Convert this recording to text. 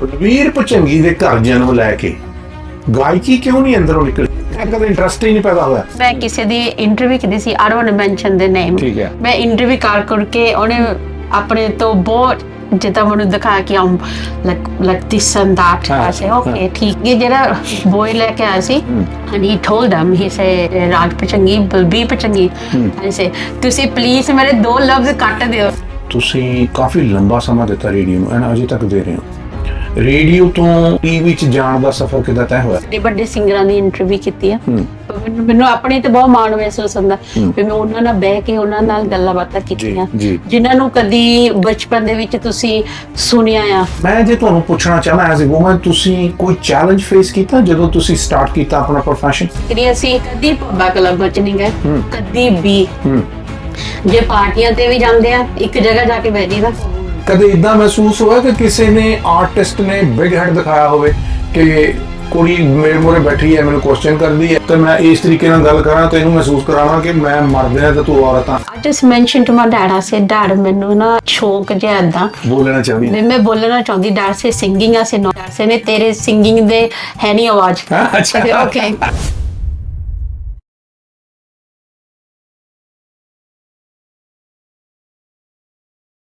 ਪਰਵੀਰ ਪਚੰਗੀ ਦੇ ਘਰ ਜਨਮ ਲੈ ਕੇ। ਗਾਇਕੀ ਕਿਉਂ ਨਹੀਂ ਅੰਦਰੋਂ ਨਿਕਲੀ? ਕਦੇ ਇੰਟਰਸਟ ਹੀ ਨਹੀਂ ਪੈਦਾ ਹੋਇਆ। ਮੈਂ ਕਿਸੇ ਦੀ ਇੰਟਰਵਿਊ ਕੀਤੀ ਸੀ ਆਈ ਡੋਨਟ ਮੈਂਸ਼ਨ ਦ ਨੇਮ ਠੀਕ ਹੈ। ਮੈਂ ਇੰਟਰਵਿਊ ਕਰ ਕਰਕੇ ਉਹਨੇ ਆਪਣੇ ਤੋਂ ਬਹੁਤ ਜਿੱਦਾਂ ਮੈਨੂੰ ਦਿਖਾਇਆ ਕਿ ਆਮ like like this and that ਹਾਂ, say okay ਠੀਕ ਇਹ ਜਿਹੜਾ ਬੋਏ ਲੈ ਕੇ ਆਇਆ ਸੀ and he told them he said Raj ਪਚੰਗੀ ਬਲਬੀ ਪਚੰਗੀ I say ਤੁਸੀਂ ਪਲੀਜ਼ ਮੇਰੇ ਦੋ ਲਫ਼ਜ਼ ਕੱਟ ਦਿਓ ਤੁਸੀਂ ਕਾਫੀ ਲੰਬਾ ਸਮਾਂ ਦਿੱਤਾ ਰੇਡੀਓ ਨੂੰ ਐਨਾ ਅਜੇ ਤੱਕ ਦੇ ਰਹੇ ਹੋ। ਰੇਡੀਓ ਤੋਂ ਟੀਵੀ 'ਚ ਜਾਣ ਦਾ ਸਫ਼ਰ ਕਿੱਦਾਂ ਤੈਅ ਹੋਇਆ? ਵੱਡੇ ਵੱਡੇ ਸਿੰਗਰਾਂ ਦੀ ਇੰਟਰਵਿਊ ਕੀਤੀ ਆ। ਮੈਨੂੰ ਮੈਨੂੰ ਆਪਣੇ ਤੇ ਬਹੁਤ ਮਾਣ ਮਹਿਸੂਸ ਹੁੰਦਾ ਵੀ ਮੈਂ ਉਹਨਾਂ ਨਾਲ ਬਹਿ ਕੇ ਉਹਨਾਂ ਨਾਲ ਗੱਲਾਂ ਬਾਤਾਂ ਕੀਤੀਆਂ। ਜੀ। ਜਿਨ੍ਹਾਂ ਨੂੰ ਕਦੀ ਬਚਪਨ ਦੇ ਵਿੱਚ ਤੁਸੀਂ ਸੁਣਿਆ ਆ। ਮੈਂ ਜੇ ਤੁਹਾਨੂੰ ਪੁੱਛਣਾ ਚਾਹਨਾ ਐਜ਼ ਅ ਵੂਮਨ ਤੁਸੀਂ ਕੋਈ ਚੈਲੰਜ ਫੇਸ ਕੀਤਾ ਜਦੋਂ ਤੁਸੀਂ ਸਟਾਰਟ ਕੀਤਾ ਆਪਣਾ profession? ਕਿ ਅਸੀਂ ਕਦੀ ਪੱਬਾ ਕਲੱਬ ਵਿੱਚ ਨਹੀਂ ਗਏ। ਕਦੀ ਵੀ। ਹੂੰ। ਜੇ ਪਾਰਟੀਆਂ ਤੇ ਵੀ ਜਾਂਦੇ ਆ ਇੱਕ ਜਗ੍ਹਾ ਜਾ ਕੇ ਬਹਿ ਜੀਦਾ ਕਦੇ ਇਦਾਂ ਮਹਿਸੂਸ ਹੋਇਆ ਕਿ ਕਿਸੇ ਨੇ ਆਰਟਿਸਟ ਨੇ ਬਿਗ ਹੈਡ ਦਿਖਾਇਆ ਹੋਵੇ ਕਿ ਕੁੜੀ ਮੇਰੇ ਮੂਹਰੇ ਬੈਠੀ ਹੈ ਮੈਨੂੰ ਕੁਐਸਚਨ ਕਰਦੀ ਹੈ ਤੇ ਮੈਂ ਇਸ ਤਰੀਕੇ ਨਾਲ ਗੱਲ ਕਰਾਂ ਤੇ ਇਹਨੂੰ ਮਹਿਸੂਸ ਕਰਾਵਾਂ ਕਿ ਮੈਂ ਮਰਦ ਹਾਂ ਤੇ ਤੂੰ ਔਰਤ ਆ। Just mentioned to my dad I said dad ਮੈਨੂੰ ਨਾ ਸ਼ੌਕ ਜਿਹਾ ਏਦਾਂ। ਬੋਲਣਾ ਚਾਹੁੰਦੀ ਵੀ ਮੈਂ ਬੋਲਣਾ ਚਾਹੁੰਦੀ ਡਰ ਸੇ ਸਿੰਗਿੰਗ ਆ ਸੇ ਨੋ ਸੇ ਨੇ ਤੇਰੇ ਸਿੰਗਿੰਗ ਦੇ ਹੈ ਨਹੀਂ ਆਵਾਜ਼। ਅੱਛਾ। ਓਕੇ